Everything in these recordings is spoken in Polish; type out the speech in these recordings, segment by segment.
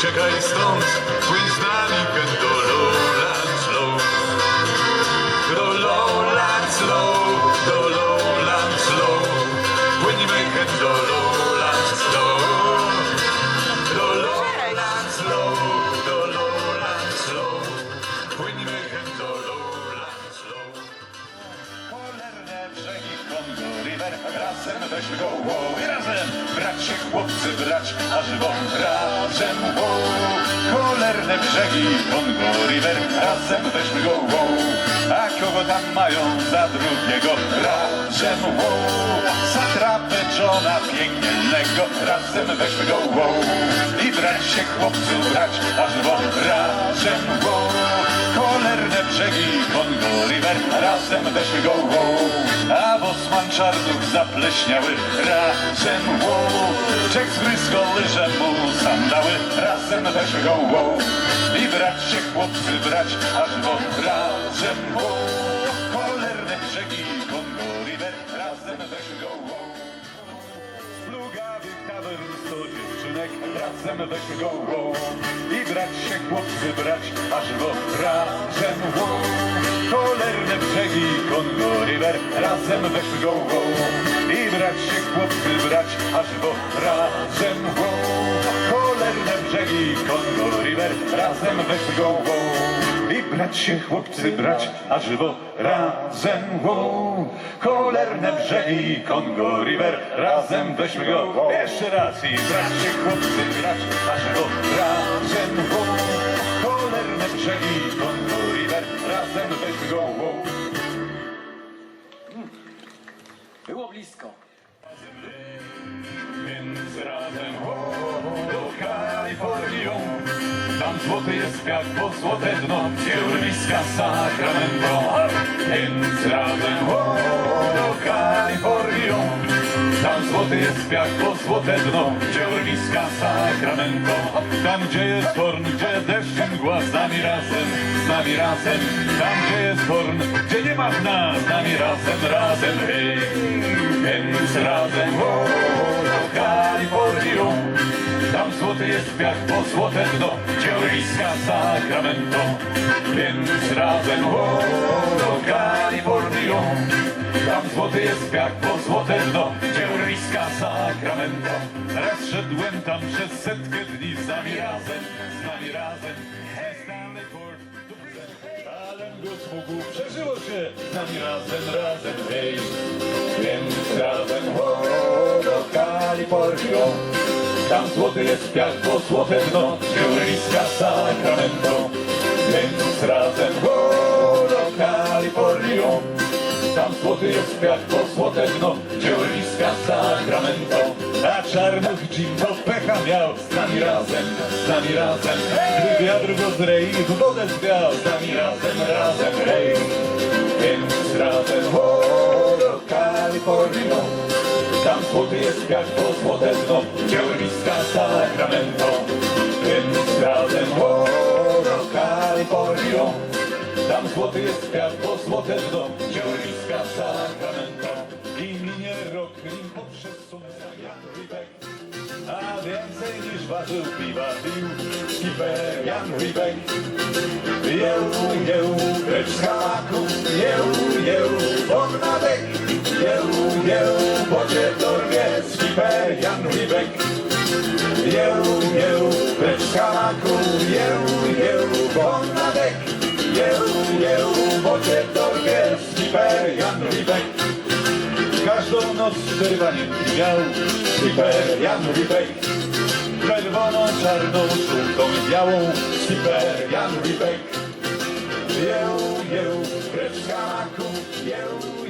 uciekaj stąd, płyń z nami hen chłopcy brać A żywo razem wow. Cholerne brzegi Kongo River Razem weźmy go wow. A kogo tam mają za drugiego Razem wow. Satrapę Johna Pięknielnego Razem weźmy go wow. I brać się chłopcy brać A żywo razem wow. Cholerne brzegi Kongo River Razem weźmy go. A bosman czarnów zapleśniały Razem wow. Czek zbryzgo lyże mu sandały Razem weźmy go wow. I brać się chłopcy brać Aż bo razem wow. Cholerne brzegi Kongo River Razem weźmy go. Razem weźmy go. I brać się chłopcy brać Aż bo razem wow. Cholerne brzegi Kongo River Razem weźmy go. I brać się chłopcy brać Aż bo razem wow. Cholerne brzegi Kongo River Razem weźmy go wow. Brać się chłopcy brać A żywo razem wow. Cholerne brzegi Kongo River Razem weźmy go wow. Jeszcze raz i brać się chłopcy brać A żywo razem wow. Cholerne brzegi Kongo River Razem weźmy go wow. Było blisko. Więc razem ho, do Kalifornią Tam złoty jest kwiat, bo złote dno Kiełriska Sacramento Więc razem ho, do Kalifornią Tam złoty jest kwiat, bo złote dno Kiełriska Sacramento Tam gdzie jest horn, gdzie deszcz mgła Z nami razem, z nami razem. Tam gdzie jest horn, gdzie nie ma dna Z nami razem, razem, hej. Więc razem ho, do Tam złoty jest kwiat, bo złote dno Kiełriska Sacramento Więc razem ho, do Kalifornią Tam złoty jest kwiat, bo złote dno Kiełriska Sacramento Raz szedłem tam przez setkę dni Z nami razem, z nami razem. Stanley Ford ale go smugł przeżyło się. Z nami razem, razem, hej. Więc razem, ho, do Kalifornią Tam złoty jest kwiat, bo złote dno. Kiełriska Sacramento. Więc razem, do Kalifornią tam złoty jest kwiat, bo złote dno. Kiełriska Sacramento. A czarnych dżin to pecha miał. Z nami razem, z nami razem. Gdy wiatr go z rei w wodę zwiał. Z nami razem, razem, hej. Więc razem, do Kalifornią Tam złoty jest kwiat, bo złote dno Kiełriska Sacramento Więc razem, ho, do Kalifornią tam złoty jest kwiat, bo złote dno Kiełriska Sacramento I minie rok, nim poprzez słońca Jan Rybek. A więcej niż ważył piwa pił Skipper Jan Rybek. Jeł, jeł, precz z hamaku Jeł, jeł, on Jeł, jeł, bo cię dorwie Skipper Jan Rybek Jeł, jeł, precz z hamaku Jeł, jeł, on na dek Jeł, jeł, bo cię dorwie Skipper Jan Rybek Każdą noc przerwanie miał Skipper Jan Rybek Czerwoną, czarną, żółtą i białą Skipper Jan Rybek Jeł, jeł, precz z Jeł, jeł,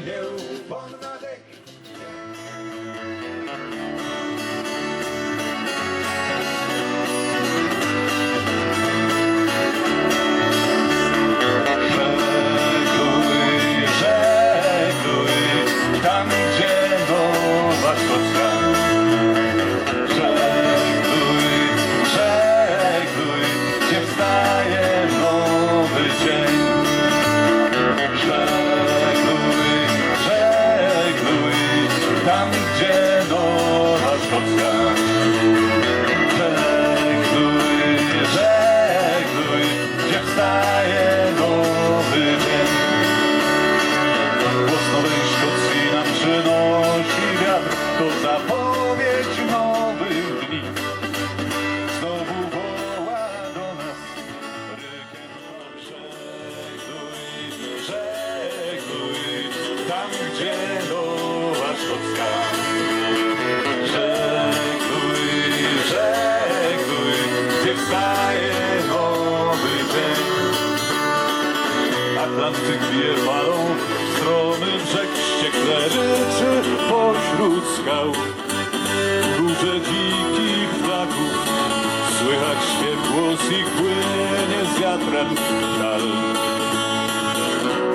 głos i płynie z wiatrem dal.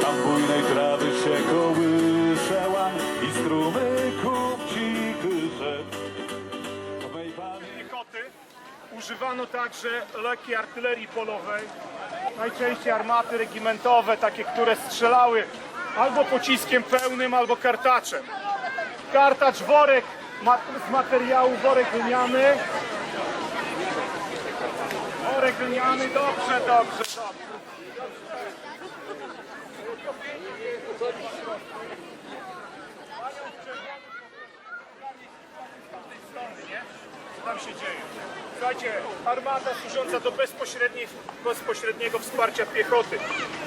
Tam bujnej trawy się kołysze łan i strumyków panie piechoty używano także lekkiej artylerii polowej, najczęściej armaty regimentowe, takie, które strzelały albo pociskiem pełnym, albo kartaczem. Kartacz, worek z materiału, worek lniany. Worek lniany, dobrze, dobrze, dobrze. Co tam się dzieje? Słuchajcie, armata służąca do bezpośredniego wsparcia piechoty.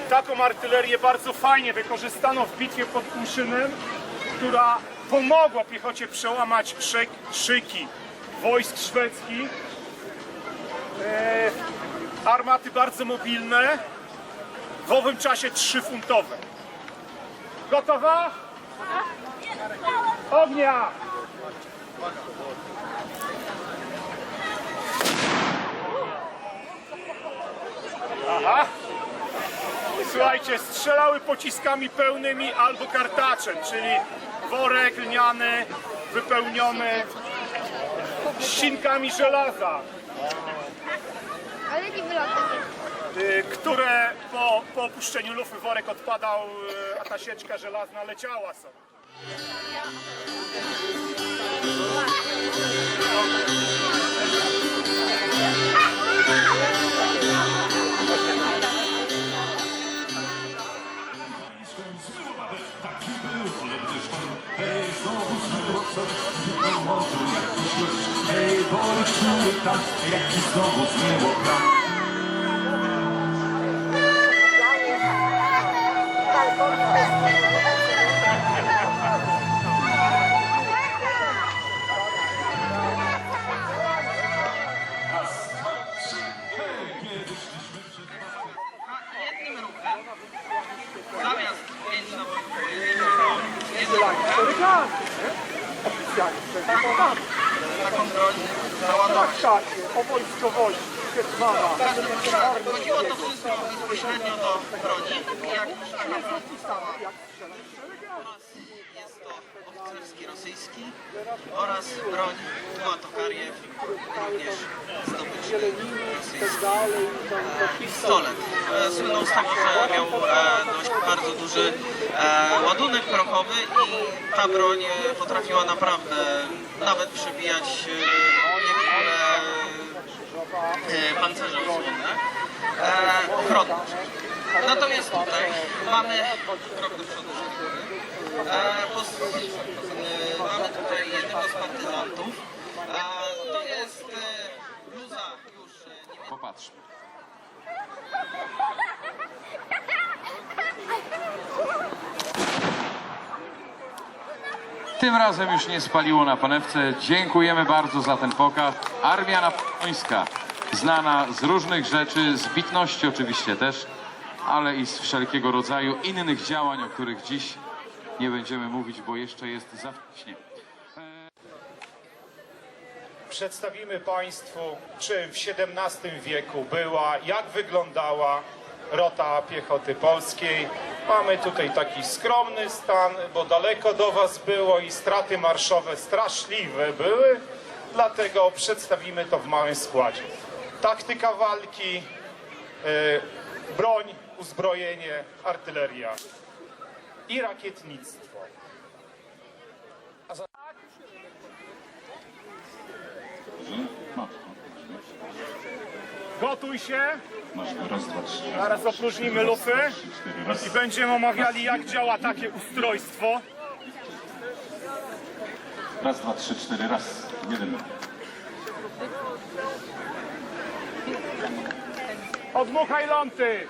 Taką artylerię bardzo fajnie wykorzystano w bitwie pod Kłuszynem, która pomogła piechocie przełamać szyk, szyki wojsk szwedzkich. E, armaty bardzo mobilne, w owym czasie trzyfuntowe. Gotowa? Ognia! Aha. Słuchajcie, strzelały pociskami pełnymi albo kartaczem, czyli worek lniany wypełniony ścinkami żelaza, Ale nie wylatuje. y, które po, po opuszczeniu lufy worek odpadał, y, a ta sieczka żelazna leciała sobie. Hej, boli człowieka, jaki znowu zmieło brak. Hetmana. Chodziło to wszystko bezpośrednio do broni. Jak jest to oficerski rosyjski oraz broń była to kariew, również zdobycz rosyjski. E, Pistolet. E, Słynął z tego, że miał e, dość bardzo duży e, ładunek prochowy i ta broń e, potrafiła naprawdę nawet przebijać e, e, pancerze osłonne ochronne. Natomiast tutaj mamy krok do przodu. E, e, mamy tutaj jednego z partyzantów. E, to jest e, bluza już. Popatrzmy. Tym razem już nie spaliło na panewce. Dziękujemy bardzo za ten pokaz. Armia Napoleońska, znana z różnych rzeczy, z bitności oczywiście też, ale i z wszelkiego rodzaju innych działań, o których dziś nie będziemy mówić, bo jeszcze jest za wcześnie. Przedstawimy Państwu, czym w XVII wieku była, jak wyglądała rota piechoty polskiej. Mamy tutaj taki skromny stan, bo daleko do Was było i straty marszowe straszliwe były, dlatego przedstawimy to w małym składzie. Taktyka walki, e, broń, uzbrojenie, artyleria i rakietnictwo. Gotuj się. Zaraz opróżnimy lufy i będziemy omawiali, jak działa takie ustrojstwo. Raz, dwa, trzy, cztery, raz. Jeden. Odmuchaj ląty.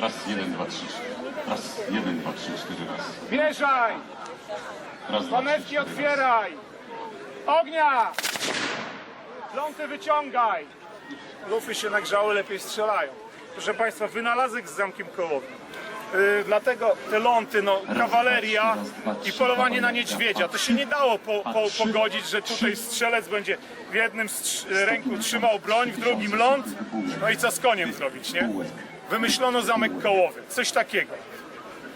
Raz, jeden, dwa, trzy, cztery. Raz, jeden, dwa, trzy, cztery, raz. Wjeżdżaj. Raz, dwa, trzy, Panewki cztery, raz. otwieraj. Ognia. Ląty wyciągaj. Lufy się nagrzały, lepiej strzelają. Proszę Państwa, wynalazek z zamkiem kołowym. Yy, dlatego te ląty, no, kawaleria i polowanie na niedźwiedzia. To się nie dało po, po, pogodzić, że tutaj strzelec będzie w jednym strz- ręku trzymał broń, w drugim ląd. No i co z koniem zrobić, nie? Wymyślono zamek kołowy, coś takiego.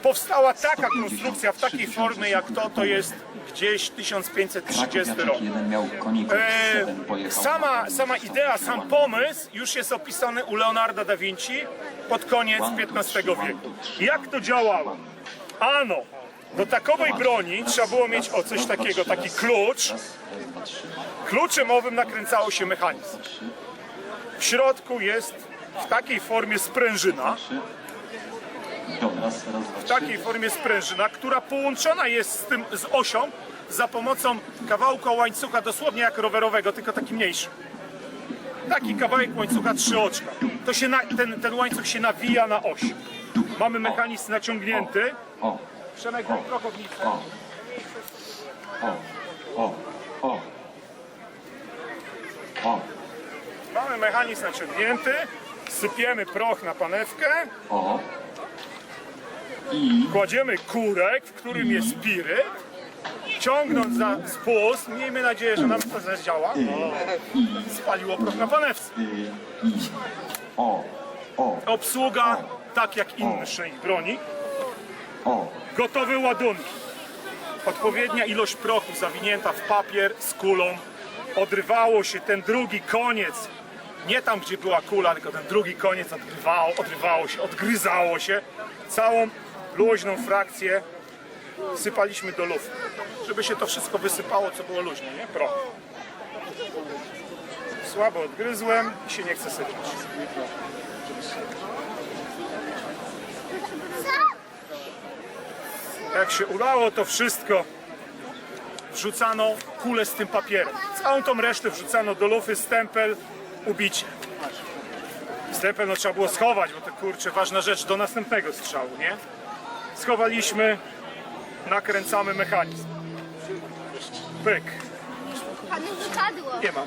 Powstała taka konstrukcja w takiej formie jak to, to jest gdzieś 1530 rok. jeden miał koników, E, sama, sama idea, sam pomysł już jest opisany u Leonarda da Vinci pod koniec XV wieku. Jak to działało? Ano, do takowej broni trzeba było mieć o coś takiego, taki klucz. Kluczem owym nakręcało się mechanizm. W środku jest w takiej formie sprężyna, raz, raz, dwa, w takiej formie sprężyna, która połączona jest z tym z osią za pomocą kawałka łańcucha, dosłownie jak rowerowego, tylko taki mniejszy. Taki kawałek łańcucha trzy oczka. To się na, ten, ten łańcuch się nawija na oś. Mamy mechanizm naciągnięty. O, Przemek, daj krokownicę. o, o, o, o, Mamy mechanizm naciągnięty. Sypiemy proch na panewkę. o. Kładziemy kurek, w którym jest spiryt. Ciągnąc za spust, miejmy nadzieję, że nam to zadziała. Spaliło proch na panewce. O, o, Obsługa tak jak inne ich broni. o. Gotowe ładunki. Odpowiednia ilość prochu zawinięta w papier z kulą. Odrywało się ten drugi koniec. Nie tam, gdzie była kula, tylko ten drugi koniec odgrywało, odrywało się, odgryzało się. Całą luźną frakcję sypaliśmy do lufy. Żeby się to wszystko wysypało, co było luźne, nie? Proch. Słabo odgryzłem i się nie chce sypać. Jak się udało to wszystko, wrzucano kulę z tym papierem. Całą tą resztę wrzucano do lufy, stempel, ubicie. Stempel no trzeba było schować, bo to kurczę, ważna rzecz do następnego strzału, nie? Schowaliśmy, nakręcamy mechanizm. Pyk, Panu wypadło. nie mam.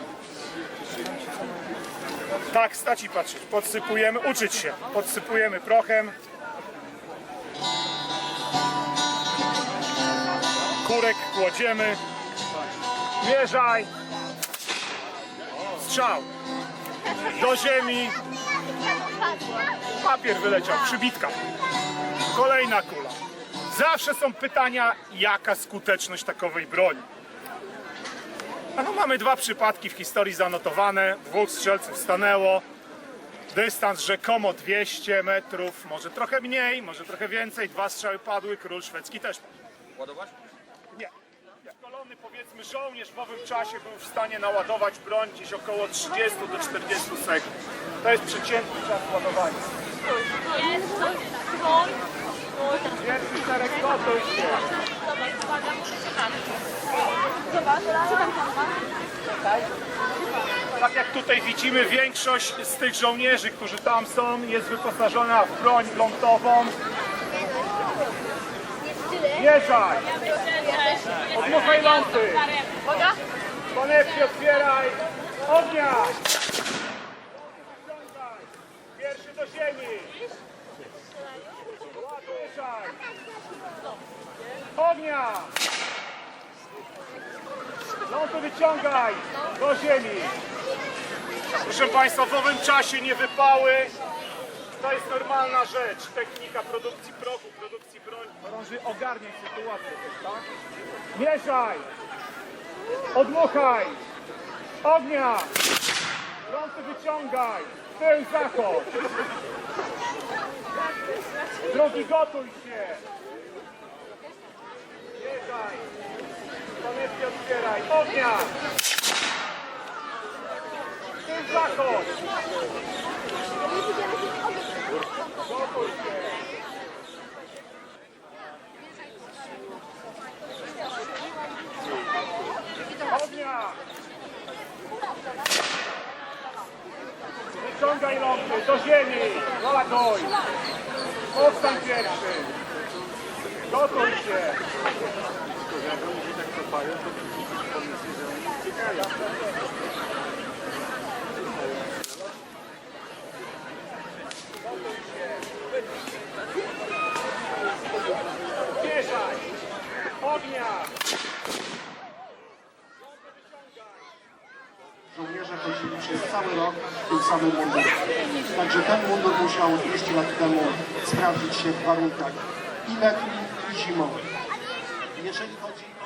Tak, stać i patrzeć. Podsypujemy, uczyć się. Podsypujemy prochem. Kurek kładziemy. Mierzaj. Strzał. Do ziemi. Papier wyleciał, przybitka. Kolejna kula. Zawsze są pytania, jaka skuteczność takowej broni. No, mamy dwa przypadki w historii zanotowane. Dwóch strzelców stanęło. Dystans rzekomo 200 metrów, może trochę mniej, może trochę więcej. Dwa strzały padły, król szwedzki też padł. Ładować? Nie. Jak kolony, powiedzmy, żołnierz w owym czasie był w stanie naładować broń gdzieś około 30 do 40 sekund. To jest przeciętny czas ładowania. Tak jak tutaj widzimy, większość z tych żołnierzy, którzy tam są, jest wyposażona w broń lądową. Wjeżdżaj! Odmuchaj lądy! Konewki otwieraj! Ognia! Pierwszy do ziemi! Ognia! Lądy wyciągaj! Do ziemi! Proszę Państwa, w owym czasie nie wypały. To jest normalna rzecz. Technika produkcji prochu, produkcji broni. Chorąży, ogarniaj sytuację tak? Mieszaj! Odmuchaj! Ognia! Lądy wyciągaj! Tył zachód! Drogi, gotuj się! Mieszaj! Konewki otwieraj! Ognia! Tył zachód! Gotuj się! Ognia! Wyciągaj lądy do ziemi! Ładuj! Powstań pierwszy! Gotuj się! Jak ludzie tak cofają, to pomysły, że oni uciekają. Mieszaj! Ognia! Chodzili przez cały rok w tym samym mundurze. Także ten mundur musiał 200 lat temu sprawdzić się w warunkach i letnich, i zimowych. Jeżeli chodzi o...